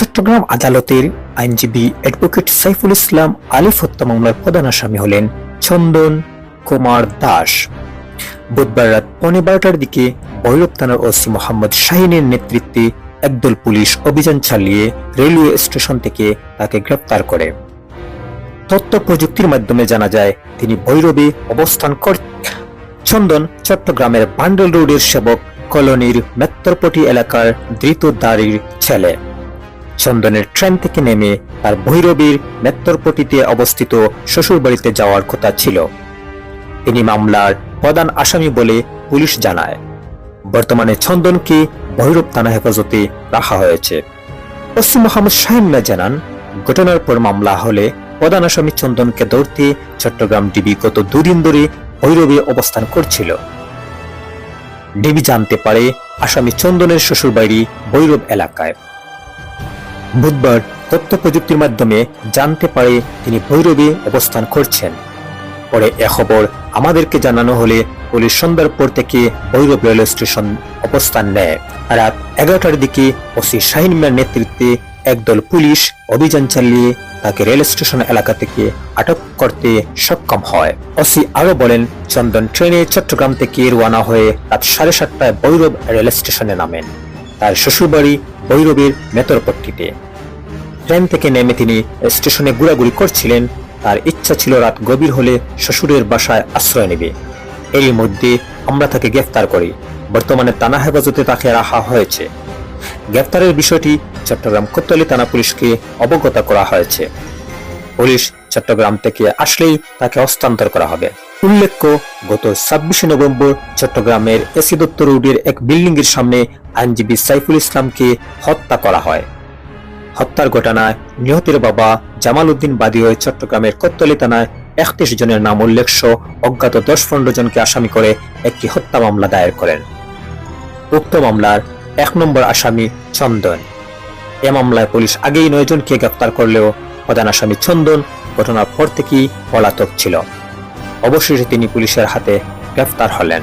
চট্টগ্রাম আদালতের আইনজীবী অ্যাডভোকেট সাইফুল ইসলাম আলিফ হত্যা মামলার প্রধান আসামি হলেন চন্দন কুমার দাস। বুধবার রাত পৌনে বারোটার দিকে ভৈরব থানার ওসি মোহাম্মদ শাহিনের নেতৃত্বে একদল পুলিশ অভিযান চালিয়ে রেলওয়ে স্টেশন থেকে তাকে গ্রেপ্তার করে। তথ্য প্রযুক্তির মাধ্যমে জানা যায়, তিনি ভৈরবে অবস্থান কর চন্দন চট্টগ্রামের বান্ডেল রোডের সেবক কলোনির মেত্তরপটি এলাকার ধৃত দাঁড়ির ছেলে। চন্দনের ট্রেন থেকে নেমে তার ভৈরবীর মেত্তরপটিতে অবস্থিত শ্বশুরবাড়িতে যাওয়ার কথা ছিল। তিনি মামলার প্রধান আসামি বলে পুলিশ জানায়। বর্তমানে চন্দনকে ভৈরব থানা হেফাজতে রাখা হয়েছে। পশ্চিম মোহাম্মদ শাহিন মিয়া জানান, ঘটনার পর মামলা হলে প্রধান আসামি চন্দনকে ধরতে চট্টগ্রাম ডিবি গত দুদিন ধরে ভৈরবে অবস্থান করছিল। ডিবি জানতে পারে, আসামি চন্দনের শ্বশুরবাড়ি ভৈরব এলাকায়। বুধবার তথ্য প্রযুক্তির মাধ্যমে জানতে পারে তিনি ভৈরবে অবস্থান করছেন। পরে এ খবর আমাদেরকে জানানো হলে পুলিশ সন্ধ্যার পর থেকে ভৈরব রেল স্টেশন অবস্থান নেয়। রাত এগারোটার দিকে ওসি শাহিন মিয়ার নেতৃত্বে একদল পুলিশ অভিযান চালিয়ে তাকে রেল স্টেশন এলাকা থেকে আটক করতে সক্ষম হয়। ওসি আরও বলেন, চন্দন ট্রেনে চট্টগ্রাম থেকে রওনা হয়ে রাত সাড়ে সাতটায় ভৈরব রেল স্টেশনে নামেন। তার শ্বশুরবাড়ি ভৈরবের মেতরপট্টিতে। ট্রেন থেকে নেমে তিনি স্টেশনে ঘোরাঘুরি করছিলেন। তার ইচ্ছা ছিল রাত গভীর হলে শ্বশুরের বাসায় আশ্রয় নেবে। এরই মধ্যে আমরা তাকে গ্রেফতার করি। বর্তমানে থানা হেফাজতে তাকে রাখা হয়েছে। গ্রেফতারের বিষয়টি চট্টগ্রাম কোতোয়ালি থানা পুলিশকে অবগত করা হয়েছে। পুলিশ চট্টগ্রাম থেকে আসলেই তাকে হস্তান্তর করা হবে। উল্লেখ্য, গত ছাব্বিশে নভেম্বর চট্টগ্রামের এসি দত্ত রোডের এক বিল্ডিং এর সামনে আইনজীবী সাইফুল ইসলামকে হত্যা করা হয়। হত্যার ঘটনায় নিহতের বাবা জামাল উদ্দিন বাদী হয়ে চট্টগ্রামের কোত্তলি থানায় একত্রিশ জনের নাম উল্লেখ অজ্ঞাত দশ পনেরো জনকে আসামি করে একটি হত্যা মামলা দায়ের করেন। উক্ত মামলার এক নম্বর আসামি চন্দন। এ মামলায় পুলিশ আগেই নয় জনকে গ্রেপ্তার করলেও প্রধান আসামি চন্দন ঘটনার পর থেকেই পলাতক ছিল। অবশেষে তিনি পুলিশের হাতে গ্রেফতার হলেন।